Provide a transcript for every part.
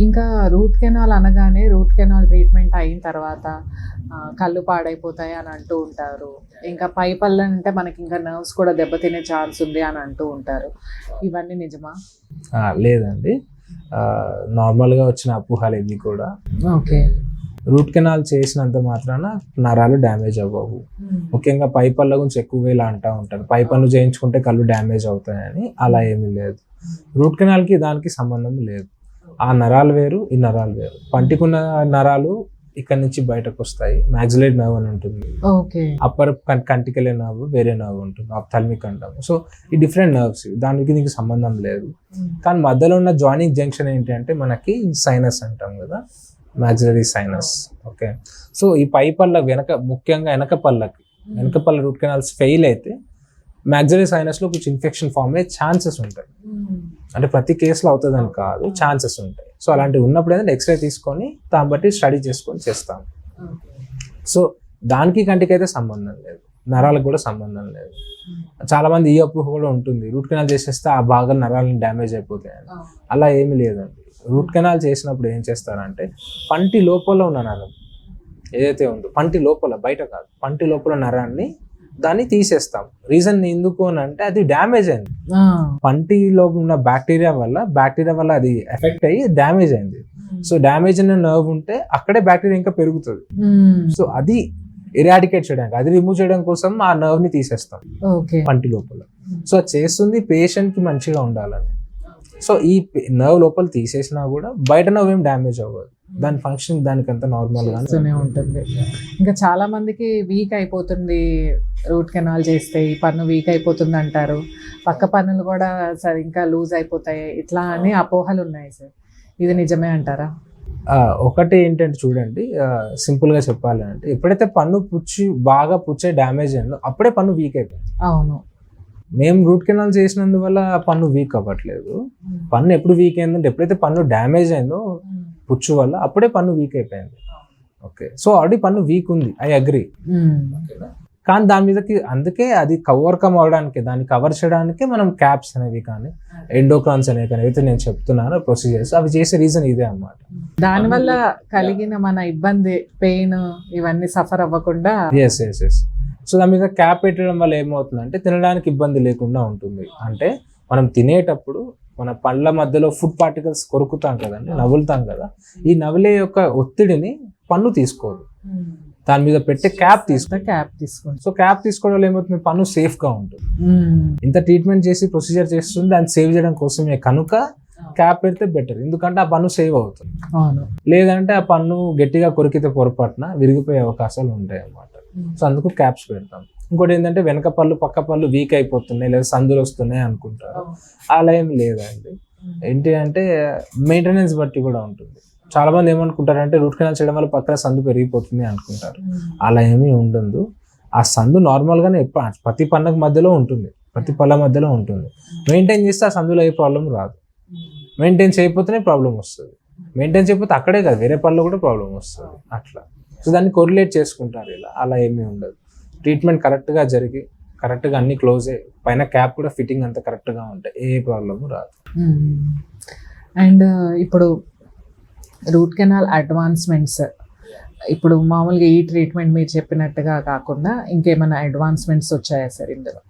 ఇంకా root canal అనగానే root canal treatment అయిన తర్వాత కళ్ళు పాడైపోతాయి అని అంటూ ఉంటారు. ఇంకా పై పళ్ళు అంటే మనకి ఇంకా నర్వ్స్ కూడా దెబ్బతినే ఛాన్స్ ఉంది అని అంటూ ఉంటారు. ఇవన్నీ నిజమా? లేదండి. నార్మల్గా వచ్చిన అపోహలు ఇవి కూడా. ఓకే. రూట్ కెనాల్ చేసినంత మాత్రాన నరాలు డ్యామేజ్ అవ్వవు. ముఖ్యంగా పై పళ్ళ గురించి ఎక్కువగా ఇలా అంటూ ఉంటారు. పై పనులు చేయించుకుంటే కళ్ళు డ్యామేజ్ అవుతాయని అలా ఏమీ లేదు. రూట్ కెనాల్కి దానికి సంబంధం లేదు. ఆ నరాలు వేరు ఈ నరాలు వేరు. పంటికున్న నరాలు ఇక్కడ నుంచి బయటకు వస్తాయి మ్యాక్సిలేట్ నర్వ్ అని ఉంటుంది. ఓకే. అప్పర్ కంటికెళ్ళే నర్వ్ వేరే నర్వ్ ఉంటుంది. ఆప్థాల్మిక్ అంటాము సో ఈ డిఫరెంట్ నర్వ్స్ దానికి దీనికి సంబంధం లేదు. కానీ మధ్యలో ఉన్న జాయినింగ్ జంక్షన్ ఏంటి అంటే మనకి సైనస్ అంటాం కదా. Maxillary sinus. ఓకే. సో ఈ పై పళ్ళ వెనక ముఖ్యంగా వెనక పళ్ళకి వెనక పళ్ళ రూట్ కెనాల్స్ ఫెయిల్ అయితే మ్యాక్సిలరీ సైనస్లో కొంచెం ఇన్ఫెక్షన్ ఫామ్ అయ్యే ఛాన్సెస్ ఉంటాయి. అంటే ప్రతి కేసులో అవుతుందని కాదు ఛాన్సెస్ ఉంటాయి. సో అలాంటివి ఉన్నప్పుడు ఏంటంటే ఎక్స్రే తీసుకొని దాన్ని బట్టి స్టడీ చేసుకొని చేస్తాం. సో దానికి కంటికి అయితే సంబంధం లేదు. నరాలకు కూడా సంబంధం లేదు. చాలా మంది ఈ అప్పు కూడా ఉంటుంది. రూట్ కెనాల్ చేసేస్తే ఆ భాగం నరాలను డ్యామేజ్ అయిపోతాయని. అలా ఏమీ లేదండి. రూట్ కెనాల్ చేసినప్పుడు ఏం చేస్తారంటే పంటి లోపల ఉన్న నరం ఏదైతే ఉందో పంటి లోపల బయట కాదు పంటి లోపల నరాన్ని దాన్ని తీసేస్తాం. రీజన్ ఎందుకు అని అంటే అది డ్యామేజ్ అయింది. పంటిలో ఉన్న బ్యాక్టీరియా వల్ల బ్యాక్టీరియా వల్ల అది ఎఫెక్ట్ అయ్యి డ్యామేజ్ అయింది. సో డ్యామేజ్ అయిన నర్వ్ ఉంటే అక్కడే బ్యాక్టీరియా ఇంకా పెరుగుతుంది. సో అది ఎరాడికేట్ చేయడానికి అది రిమూవ్ చేయడం కోసం ఆ నర్వ్ని తీసేస్తాం. ఓకే పంటి లోపల. సో అది చేస్తుంది పేషెంట్కి మంచిగా ఉండాలని. సో ఈ నర్వ్ లోపల తీసేసినా కూడా బయట నర్వ్ ఏం డ్యామేజ్ అవ్వదు. దాని ఫంక్షన్ దానికంత నార్మల్గా చేస్తూనే ఉంటుంది. ఇంకా చాలా మందికి వీక్ అయిపోతుంది రూట్ కెనాల్ చేస్తే ఈ పన్ను వీక్ అయిపోతుంది అంటారు. పక్క పన్నులు కూడా సరే ఇంకా లూజ్ అయిపోతాయి. ఇట్లా అని అపోహలు ఉన్నాయి సార్. ఇది నిజమే అంటారా? ఒకటి ఏంటంటే చూడండి సింపుల్గా చెప్పాలి అంటే ఎప్పుడైతే పన్ను పుచ్చి బాగా పుచ్చే డ్యామేజ్ అయిందో అప్పుడే పన్ను వీక్ అయిపోయింది అవును. మేము రూట్ కెనాల్ చేసినందువల్ల పన్ను వీక్ అవ్వట్లేదు. పన్ను ఎప్పుడు వీక్ అయిందంటే ఎప్పుడైతే పన్ను డ్యామేజ్ అయిందో పుచ్చు వల్ల అప్పుడే పన్ను వీక్ అయిపోయింది. ఓకే సో ఆల్రెడీ పన్ను వీక్ ఉంది. I agree hmm. కానీ దాని మీదకి అందుకే అది కవర్కమ్ అవడానికి దాన్ని కవర్ చేయడానికి మనం క్యాప్స్ అనేవి కానీ ఎండోక్రాన్స్ అనేవి కానీ ఏవైతే నేను చెప్తున్నానో ప్రొసీజర్స్ అవి చేసే రీజన్ ఇదే అన్నమాట. దానివల్ల కలిగిన మన ఇబ్బంది పెయిన్ ఇవన్నీ సఫర్ అవ్వకుండా ఎస్ ఎస్ ఎస్ సో దాని మీద క్యాప్ పెట్టడం వల్ల ఏమవుతుందంటే తినడానికి ఇబ్బంది లేకుండా ఉంటుంది. అంటే మనం తినేటప్పుడు మన పళ్ళ మధ్యలో ఫుడ్ పార్టికల్స్ కొరుకుతాం కదండి నవ్వులుతాం కదా. ఈ నవ్వులే యొక్క ఒత్తిడిని పన్ను తీసుకోదు. దాని మీద పెట్టే క్యాప్ తీసుకో క్యాప్ తీసుకుంటాం సో క్యాప్ తీసుకోవడం వల్ల ఏమవుతుంది? పన్ను safe గా ఉంటుంది. ఇంత ట్రీట్మెంట్ చేసి ప్రొసీజర్ చేస్తుంది దాన్ని సేవ్ చేయడం కోసమే కనుక క్యాప్ పెడితే బెటర్ ఎందుకంటే ఆ పన్ను సేవ్ అవుతుంది. లేదంటే ఆ పన్ను గట్టిగా కొరికితే పొరపాటున విరిగిపోయే అవకాశాలు ఉంటాయి అన్నమాట సో అందుకు క్యాప్స్ పెడతాం. ఇంకోటి ఏంటంటే వెనక పళ్ళు పక్క పళ్ళు వీక్ అయిపోతున్నాయి లేదా సందులు వస్తున్నాయి అనుకుంటారు. అలా ఏం లేదండి. ఏంటి అంటే మెయింటెనెన్స్ బట్టి కూడా ఉంటుంది. చాలా మంది ఏమనుకుంటారంటే రూట్ కెనాల్ చేయడం వల్ల పక్కన సందు పెరిగిపోతుంది అనుకుంటారు. అలా ఏమీ ఉండదు. ఆ సందు నార్మల్గానే ప్రతి పన్నక మధ్యలో ఉంటుంది. ప్రతి పళ్ళ మధ్యలో ఉంటుంది. మెయింటైన్ చేస్తే ఆ సందులో ఏ ప్రాబ్లం రాదు. మెయింటైన్ చేయకపోతేనే ప్రాబ్లం వస్తుంది. మెయింటైన్ చేయకపోతే అక్కడే కాదు వేరే పళ్ళు కూడా ప్రాబ్లం వస్తుంది. అట్లా. సో దాన్ని కొరిలేట్ చేసుకుంటారు ఇలా. అలా ఏమీ ఉండదు. ట్రీట్మెంట్ కరెక్ట్గా జరిగి కరెక్ట్గా అన్ని క్లోజ్ అయ్యి పైన క్యాప్ కూడా ఫిట్టింగ్ అంతా కరెక్ట్గా ఉంటాయి ఏ ప్రాబ్లము రాదు. అండ్ ఇప్పుడు రూట్ కెనాల్ అడ్వాన్స్మెంట్స్ ఇప్పుడు మామూలుగా ఈ ట్రీట్మెంట్ మీరు చెప్పినట్టుగా కాకుండా ఇంకేమైనా అడ్వాన్స్మెంట్స్ వచ్చాయా సార్ ఇందులో?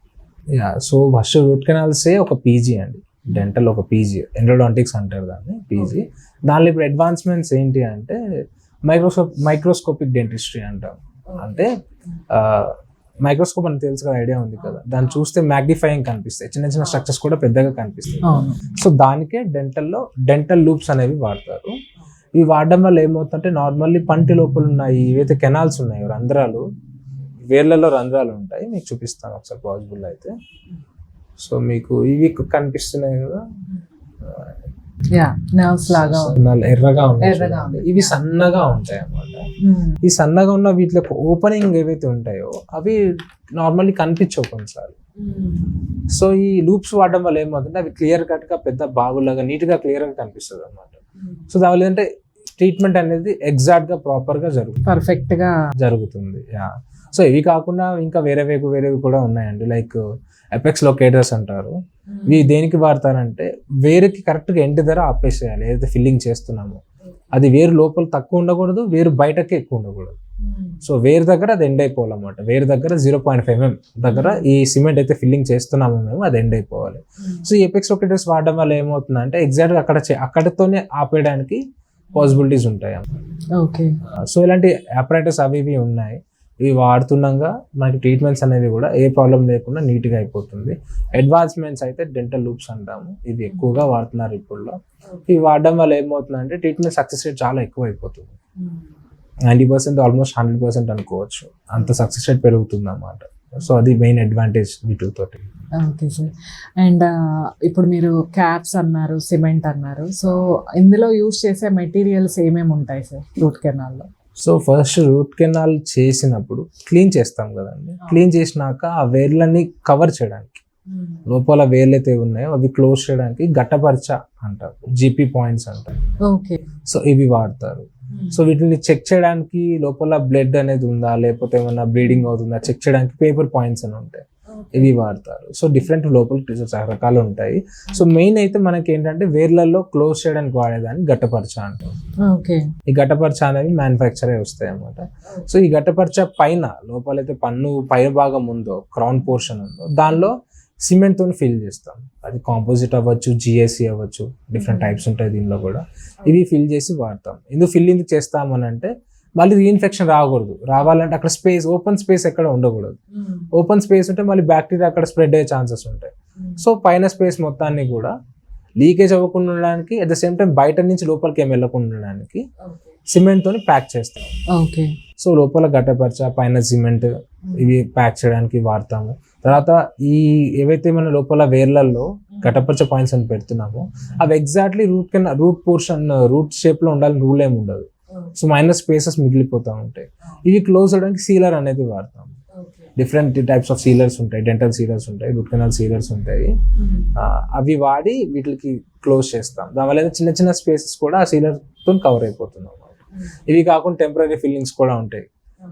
యా సో ఫస్ట్ రూట్ కెనాల్సే ఒక పీజీ అండి. డెంటల్ ఒక పీజీ ఎండ్రోడాంటిక్స్ అంటారు దాన్ని పీజీ. దానిలో ఇప్పుడు అడ్వాన్స్మెంట్స్ ఏంటి అంటే మైక్రోస్కోప్ మైక్రోస్కోపిక్ డెంటిస్ట్రీ అంటాం. అంటే మైక్రోస్కోప్ అని తెలుసు కదా ఐడియా ఉంది కదా. దాన్ని చూస్తే మ్యాగ్నిఫైయింగ్ కనిపిస్తాయి. చిన్న చిన్న స్ట్రక్చర్స్ కూడా పెద్దగా కనిపిస్తాయి. సో దానికే డెంటల్లో డెంటల్ లూప్స్ అనేవి వాడతారు. ఇవి వాడడం వల్ల ఏమవుతుందంటే నార్మల్లీ పంటి లోపల ఉన్నాయి ఏవైతే కెనాల్స్ ఉన్నాయో రంధ్రాలు వేర్లలో రంధ్రాలు ఉంటాయి. మీకు చూపిస్తాను ఒకసారి పాసిబుల్ అయితే. సో మీకు ఇవి కనిపిస్తున్నాయి కదా. ఎర్రగా. ఉంది. ఇవి సన్నగా ఉంటాయి అన్నమాట. ఈ సన్నగా ఉన్న వీటి ఓపెనింగ్ ఏవైతే ఉంటాయో అవి నార్మల్లీ కనిపించవు కొన్నిసార్లు. సో ఈ లూప్స్ వాడడం వల్ల ఏమవుతుందంటే అవి క్లియర్ కట్గా పెద్ద బాగులాగా నీట్గా క్లియర్గా కనిపిస్తుంది అనమాట సో దానివల్ల ఏంటంటే ట్రీట్మెంట్ అనేది ఎగ్జాక్ట్గా ప్రాపర్గా జరుగుతుంది పర్ఫెక్ట్గా జరుగుతుంది. యా సో ఇవి కాకుండా ఇంకా వేరే వేరే వేరేవి కూడా ఉన్నాయండి. లైక్ ఎపెక్స్ లొకేటర్స్ అంటారు. ఇవి దేనికి వాడతారంటే వేరుకి కరెక్ట్గా ఎండ్ ధర ఆపేసేయాలి. ఏదైతే ఫిల్లింగ్ చేస్తున్నామో. అది వేరు లోపల తక్కువ ఉండకూడదు వేరు బయటకి ఎక్కువ ఉండకూడదు. సో వేరు దగ్గర అది ఎండ్ అయిపోవాలన్నమాట. వేరు దగ్గర జీరో పాయింట్ ఫైవ్ ఎంఎం దగ్గర ఈ సిమెంట్ అయితే ఫిల్లింగ్ చేస్తున్నామో మేము అది ఎండ్ అయిపోవాలి. సో ఈ ఎపెక్స్ లొకేటర్స్ వాడడం వల్ల ఏమవుతుందంటే ఎగ్జాక్ట్గా అక్కడ అక్కడితోనే ఆపేయడానికి పాసిబిలిటీస్ ఉంటాయి ఓకే సో ఇలాంటి అపరేటర్స్ అవి ఇవి ఉన్నాయి. ఇవి వాడుతుండగా మనకి ట్రీట్మెంట్స్ అనేవి కూడా ఏ ప్రాబ్లం లేకుండా నీట్గా అయిపోతుంది. అడ్వాన్స్మెంట్స్ అయితే డెంటల్ లూప్స్ అంటాము. ఇవి ఎక్కువగా వాడుతున్నారు ఇప్పుడులో. ఇవి వాడడం వల్ల ఏమవుతుందంటే ట్రీట్మెంట్ సక్సెస్ రేట్ చాలా ఎక్కువ అయిపోతుంది ninety percent almost hundred percent అనుకోవచ్చు. అంత సక్సెస్ రేట్ పెరుగుతుంది అన్నమాట సో అది మెయిన్ అడ్వాంటేజ్ వీటితోటి ఓకే సార్ అండ్ ఇప్పుడు మీరు క్యాప్స్ అన్నారు సిమెంట్ అన్నారు. సో ఇందులో యూస్ చేసే మెటీరియల్స్ ఏమేమి ఉంటాయి సార్ రూట్ కెనాల్లో సో ఫస్ట్ రూట్ కెనాల్ చేసినప్పుడు క్లీన్ చేస్తాం కదండి. క్లీన్ చేసినాక ఆ వేర్లన్నీ కవర్ చేయడానికి. లోపల వేర్లు అయితే ఉన్నాయో అవి క్లోజ్ చేయడానికి గట్టపరచ అంటారు. జీపీ పాయింట్స్ అంటారు. ఓకే. సో ఇవి వాడతారు. సో వీటిని చెక్ చేయడానికి లోపల బ్లడ్ అనేది ఉందా? లేకపోతే ఏమన్నా బ్లీడింగ్ అవుతుందా? చెక్ చేయడానికి పేపర్ పాయింట్స్ అని ఉంటాయి. ఇవి వాడతారు. సో డిఫరెంట్ లోపల రకాలు ఉంటాయి. సో మెయిన్ అయితే మనకి ఏంటంటే వేర్లలో క్లోజ్ చేయడానికి వాడేదాన్ని గట్టపరచ ఓకే ఈ గట్టపరచ అనేవి మ్యానుఫ్యాక్చర్ వస్తాయి అన్నమాట. సో ఈ గట్టపరచ పైన లోపలైతే పన్ను పై భాగం ఉందో క్రౌన్ పోర్షన్ ఉందో దానిలో సిమెంట్ తోని ఫిల్ చేస్తాం. అది కాంపోజిట్ అవ్వచ్చు జిఎస్సి అవ్వచ్చు డిఫరెంట్ టైప్స్ ఉంటాయి దీనిలో కూడా. ఇవి ఫిల్ చేసి వాడతాం. ఎందుకు ఫిల్ ఎందుకు చేస్తామని అంటే మళ్ళీ రీఇన్ఫెక్షన్ రాకూడదు. రావాలంటే అక్కడ స్పేస్ ఓపెన్ స్పేస్ ఎక్కడ ఉండకూడదు. ఓపెన్ స్పేస్ ఉంటే మళ్ళీ బ్యాక్టీరియా అక్కడ స్ప్రెడ్ అయ్యే ఛాన్సెస్ ఉంటాయి. సో పైన స్పేస్ మొత్తాన్ని కూడా లీకేజ్ అవ్వకుండా ఉండడానికి అట్ ద సేమ్ టైం బయట నుంచి లోపలికి ఏం వెళ్ళకుండా ఉండడానికి సిమెంట్ తోని ప్యాక్ చేస్తాం. ఓకే సో లోపల గట్టపరచ పైన సిమెంట్ ఇవి ప్యాక్ చేయడానికి వాడతాము. తర్వాత ఈ ఏవైతే మన లోపల వేర్లలో గట్టపరచ పాయింట్స్ అని పెడుతున్నామో అవి ఎగ్జాక్ట్లీ రూట్ కింద రూట్ పోర్షన్ రూట్ షేప్లో ఉండాలని రూల్ ఏమి ఉండదు. సో మైనస్ స్పేసెస్ మిగిలిపోతూ ఉంటాయి. ఇవి క్లోజ్ అవడానికి సీలర్ అనేది వాడతాం. డిఫరెంట్ టైప్స్ ఆఫ్ సీలర్స్ ఉంటాయి. డెంటల్ సీలర్స్ ఉంటాయి రూట్ కెనాల్ సీలర్స్ ఉంటాయి. అవి వాడి వీటికి క్లోజ్ చేస్తాం. దానివల్ల చిన్న చిన్న స్పేసెస్ కూడా ఆ సీలర్తో కవర్ అయిపోతుంది అన్నమాట. ఇవి కాకుండా టెంపరీ ఫిల్లింగ్స్ కూడా ఉంటాయి.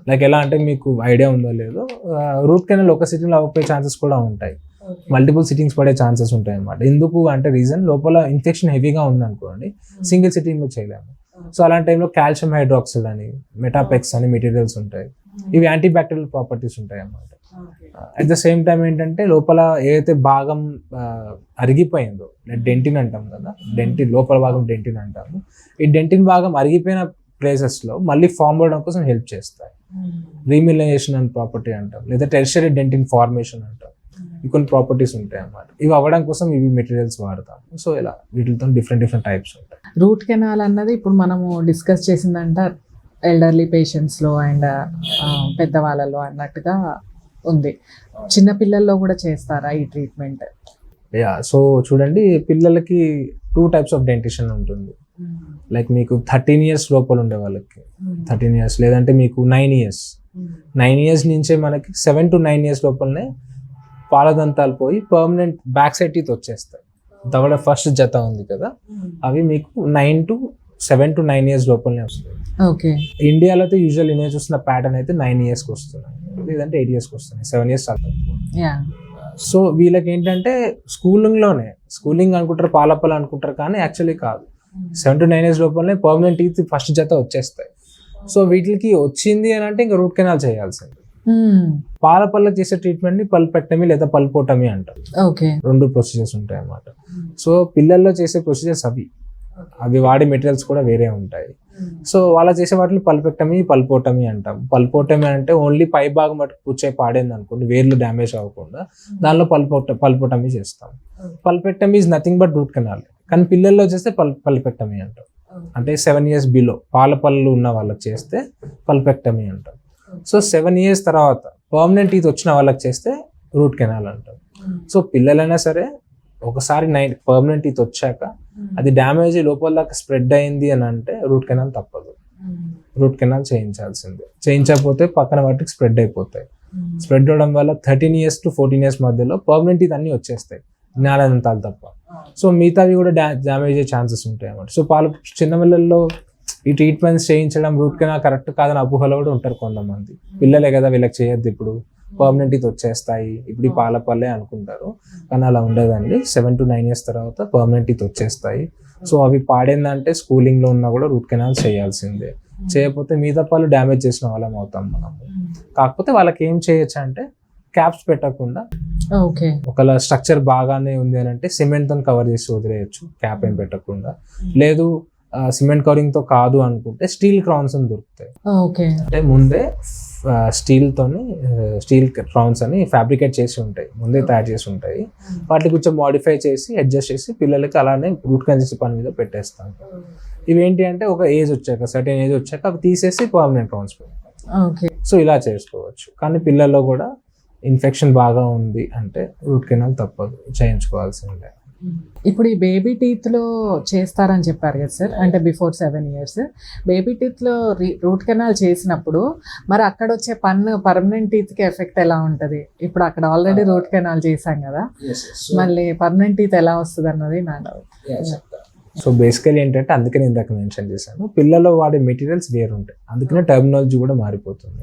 లైక్ ఎలా అంటే మీకు ఐడియా ఉందో లేదో రూట్ కెనాల్ ఒక సిట్టింగ్ అవ్వకపోయే ఛాన్సెస్ కూడా ఉంటాయి. మల్టిపుల్ సిట్టింగ్స్ పడే ఛాన్సెస్ ఉంటాయి అన్నమాట. ఎందుకు అంటే రీజన్ లోపల ఇన్ఫెక్షన్ హెవీగా ఉందనుకోండి సింగిల్ సిట్టింగ్లో చేయలేము. సో అలాంటి టైంలో కాల్షియం హైడ్రాక్సైడ్ అని మెటాపెక్స్ అని మెటీరియల్స్ ఉంటాయి. ఇవి యాంటీ బ్యాక్టీరియల్ ప్రాపర్టీస్ ఉంటాయి అన్నమాట. అట్ ద సేమ్ టైం ఏంటంటే లోపల ఏదైతే భాగం అరిగిపోయిందో డెంటిన్ అంటాం కదా డెంటిన్ లోపల భాగం డెంటిన్ అంటాము. ఈ డెంటిన్ భాగం అరిగిపోయిన ప్లేసెస్లో మళ్ళీ ఫామ్ అవడం కోసం హెల్ప్ చేస్తాయి. రీమిలైజేషన్ అని ప్రాపర్టీ అంటాం లేదా టెరిషరీ డెంటిన్ ఫార్మేషన్ అంటాం. ఈ కొన్ని ప్రాపర్టీస్ ఉంటాయి అన్నమాట. ఇవి అవ్వడం కోసం ఇవి మెటీరియల్స్ వాడతాం సో ఇలా వీటితో డిఫరెంట్ డిఫరెంట్ టైప్స్ ఉంటాయి. రూట్ కెనాల్ అన్నది ఇప్పుడు మనము డిస్కస్ చేసిందంట ఎల్డర్లీ పేషెంట్స్లో అండ్ పెద్దవాళ్ళలో అన్నట్టుగా ఉంది. చిన్న పిల్లల్లో కూడా చేస్తారా ఈ ట్రీట్మెంట్ యా సో చూడండి పిల్లలకి టూ టైప్స్ ఆఫ్ డెంటిషన్ ఉంటుంది. లైక్ మీకు థర్టీన్ ఇయర్స్ లోపల ఉండే వాళ్ళకి. థర్టీన్ ఇయర్స్ లేదంటే మీకు నైన్ ఇయర్స్ నైన్ ఇయర్స్ నుంచే మనకి సెవెన్ టు నైన్ ఇయర్స్ లోపలనే పాలదంతాలు పోయి పర్మనెంట్ బ్యాక్ సైడ్ టీత్ వచ్చేస్తాయి. దవడ ఫస్ట్ జత ఉంది కదా అవి మీకు nine to seven to nine years లోపలనే వస్తాయి. ఓకే. ఇండియాలో అయితే యూజువల్ నేను చూస్తున్న ప్యాటర్న్ అయితే నైన్ ఇయర్స్కి వస్తున్నాయి. లేదంటే ఎయిట్ ఇయర్స్కి వస్తున్నాయి. Seven years. యా. సో వీళ్ళకి ఏంటంటే స్కూలింగ్లోనే స్కూలింగ్ అనుకుంటారు పాలపల్ అనుకుంటారు కానీ యాక్చువల్లీ కాదు. సెవెన్ టు నైన్ ఇయర్స్ లోపలనే పర్మనెంట్ టీత్ ఫస్ట్ జత వచ్చేస్తాయి. సో వీటికి వచ్చింది అని అంటే ఇంకా రూట్ కెనాల్ చేయాల్సింది. పాల పళ్ళకి చేసే ట్రీట్మెంట్ని పల్పెక్టమీ లేదా పల్పోటమీ అంటారు. ఓకే. రెండు ప్రొసీజర్స్ ఉంటాయి అన్నమాట. సో పిల్లల్లో చేసే ప్రొసీజర్స్ అవి. అవి వాడే మెటీరియల్స్ కూడా వేరే ఉంటాయి. సో వాళ్ళ చేసే వాటిని పల్పెక్టమీ పల్పోటమీ అంటాం. పల్పోటమీ అంటే ఓన్లీ పై భాగం మటుకు పుచ్చే పాడైంది అనుకోండి వేర్లు డ్యామేజ్ అవ్వకుండా దానిలో పల్పోట పల్పోటమీ చేస్తాం. Pulpectomy is nothing but root canal కానీ పిల్లల్లో చేస్తే పల్ పల్పెక్టమీ అంటాం. అంటే సెవెన్ ఇయర్స్ బిలో పాల పళ్ళు ఉన్న వాళ్ళకి చేస్తే పల్పెక్టమీ అంటాం. సో సెవెన్ ఇయర్స్ తర్వాత పర్మనెంట్ టీత్ వచ్చిన వాళ్ళకి చేస్తే రూట్ కెనాల్ అంటాం సో పిల్లలైనా సరే ఒకసారి నైన్ పర్మనెంట్ టీత్ వచ్చాక అది డ్యామేజ్ లోపల దాకా స్ప్రెడ్ అయింది అని అంటే రూట్ కెనాల్ తప్పదు. రూట్ కెనాల్ చేయించాల్సిందే. చేయించకపోతే పక్కన వాటికి స్ప్రెడ్ అయిపోతాయి. స్ప్రెడ్ అవడం వల్ల thirteen years to fourteen years మధ్యలో పర్మనెంట్ టీత్ అన్ని వచ్చేస్తాయి. జ్ఞానానంతాలు తప్ప. సో మిగతావి కూడా డా డ్యామేజ్ అయ్యే ఛాన్సెస్ ఉంటాయి అన్నమాట. సో పాలు చిన్న పిల్లల్లో ఈ ట్రీట్మెంట్స్ చేయించడం రూట్ కెనాల్ కరెక్ట్ కాదని అపోహలో కూడా ఉంటారు కొంతమంది. పిల్లలే కదా వీళ్ళకి చేయొద్దు ఇప్పుడు. పర్మనెంట్ ఇది వచ్చేస్తాయి. ఇప్పుడు ఈ పాల పల్లె అనుకుంటారు. కానీ అలా ఉండదండి. సెవెన్ టు నైన్ ఇయర్స్ తర్వాత పర్మనెంట్ ఇది వచ్చేస్తాయి. సో అవి పాడేందంటే స్కూలింగ్లో ఉన్నా కూడా రూట్ కెనాల్ చేయాల్సిందే. చేయకపోతే మిగతా పళ్ళు డ్యామేజ్ చేసిన వాళ్ళం అవుతాం మనం కాకపోతే వాళ్ళకి ఏం చేయొచ్చు అంటే క్యాప్స్ పెట్టకుండా ఓకే. ఒకవేళ స్ట్రక్చర్ బాగానే ఉంది అని అంటే సిమెంట్తో కవర్ చేసి వదిలేయచ్చు. క్యాప్ ఏం పెట్టకుండా. లేదు సిమెంట్ కవరింగ్తో కాదు అనుకుంటే స్టీల్ క్రౌన్స్ అని దొరుకుతాయి. ఓకే. అంటే ముందే స్టీల్ తోని స్టీల్ క్రౌన్స్ అని ఫ్యాబ్రికేట్ చేసి ఉంటాయి. ముందే తయారు చేసి ఉంటాయి. వాటిని కొంచెం మాడిఫై చేసి అడ్జస్ట్ చేసి పిల్లలకి అలానే రూట్ కన్సిస్ పని మీద పెట్టేస్తాం. ఇవి ఏంటి అంటే ఒక ఏజ్ వచ్చాక సర్టెన్ ఏజ్ వచ్చాక అవి తీసేసి పర్మనెంట్ క్రౌన్స్ ఓకే. సో ఇలా చేసుకోవచ్చు. కానీ పిల్లల్లో కూడా ఇన్ఫెక్షన్ బాగా ఉంది అంటే రూట్ కెనాల్ తప్పదు. చేయించుకోవాల్సిందే. ఇప్పుడు ఈ బేబీ టీత్లో చేస్తారని చెప్పారు కదా సార్? అంటే బిఫోర్ సెవెన్ ఇయర్స్ బేబీ టీత్లో రూట్ కెనాల్ చేసినప్పుడు మరి అక్కడ వచ్చే పన్ను పర్మనెంట్ టీత్కి ఎఫెక్ట్ ఎలా ఉంటది? ఇప్పుడు అక్కడ ఆల్రెడీ రూట్ కెనాల్ చేశాం కదా. మళ్ళీ పర్మనెంట్ టీత్ ఎలా వస్తుంది అన్నది నా డౌట్ సో బేసికలీ ఏంటంటే అందుకని ఇందాక మెన్షన్ చేశాను. పిల్లల్లో వాడే మెటీరియల్స్ వేరుంటాయి. అందుకనే టెర్మినాలజీ కూడా మారిపోతుంది.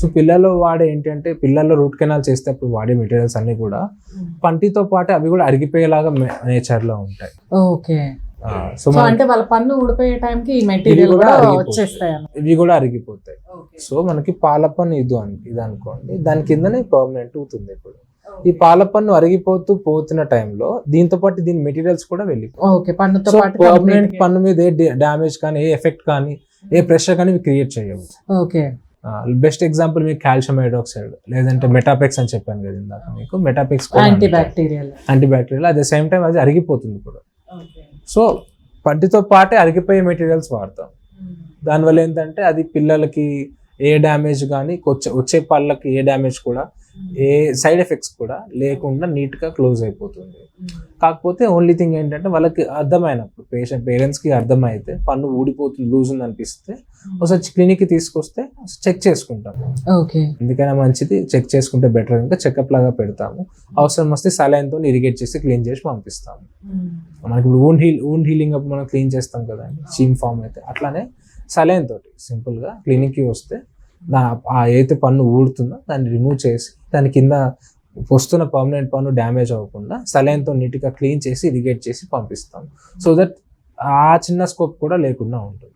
సో పిల్లల్లో వాడే ఏంటంటే పిల్లల్లో రూట్ కెనాల్ చేసేటప్పుడు వాడే మెటీరియల్స్ అన్ని కూడా పంటితో పాటు అవి కూడా అరిగిపోయేలాగా నేచర్లో ఉంటాయి. ఓకే. సో అంటే వాళ్ళ పన్ను ఊడిపోయే టైంకి ఈ మెటీరియల్ కూడా. వచ్చేస్తాయి ఇవి కూడా అరిగిపోతాయి. సో మనకి పాలపన్ను ఇది అను ఇది అనుకోండి. దాని కిందనే పర్మనెంట్ అవుతుంది ఇప్పుడు. ఈ పాలపన్ను అరిగిపోతూ పోతున్న టైంలో దీంతో పాటు దీని మెటీరియల్స్ కూడా పర్మనెంట్ గా- పన్ను మీద ఏ డ్యామేజ్ కానీ ఏ ఎఫెక్ట్ కానీ ఏ ప్రెషర్ కానీ క్రియేట్ చేయవు ఓకే. బెస్ట్ ఎగ్జాంపుల్ మీకు కాల్షియం హైడ్రాక్సైడ్ లేదంటే మెటాపెక్స్ అని చెప్పాను కదా ఇందాక మీకు. Metapex anti bacterial antibacterial at the same time అది అరిగిపోతుంది ఇప్పుడు సో పంటితో పాటే అరిగిపోయే మెటీరియల్స్ వాడతాం. దానివల్ల ఏంటంటే అది పిల్లలకి ఏ డ్యామేజ్ కానీ వచ్చే వచ్చే పళ్ళకి ఏ డ్యామేజ్ కూడా ఏ సైడ్ ఎఫెక్ట్స్ కూడా లేకుండా నీట్గా క్లోజ్ అయిపోతుంది. కాకపోతే ఓన్లీ థింగ్ ఏంటంటే వాళ్ళకి అర్థమైనప్పుడు పేషెంట్ పేరెంట్స్కి అర్థమైతే పన్ను ఊడిపోతుంది లూజ్ ఉంది అనిపిస్తే ఒకసారి క్లినిక్కి తీసుకొస్తే చెక్ చేసుకుంటాం. ఓకే. ఎందుకైనా మంచిది చెక్ చేసుకుంటే బెటర్ ఇంకా చెకప్ లాగా పెడతాము. అవసరం వస్తే సలైన్తో ఇరిగేట్ చేసి క్లీన్ చేసి పంపిస్తాము. మనకి ఇప్పుడు ఊన్ హీల్ ఊన్ హీలింగ్ అప్పుడు మనం క్లీన్ చేస్తాం కదండి చీమ్ ఫామ్ అయితే. అట్లానే సలైన్ తోటి సింపుల్గా క్లినిక్కి వస్తే ఆ ఏదైతే పన్ను ఊడుతుందో దాన్ని రిమూవ్ చేసి దాని కింద వస్తున్న పర్మనెంట్ పన్ను డ్యామేజ్ అవ్వకుండా సలైన్తో నీట్గా క్లీన్ చేసి ఇరిగేట్ చేసి పంపిస్తాం సో దట్ ఆ చిన్న స్కోప్ కూడా లేకుండా ఉంటుంది.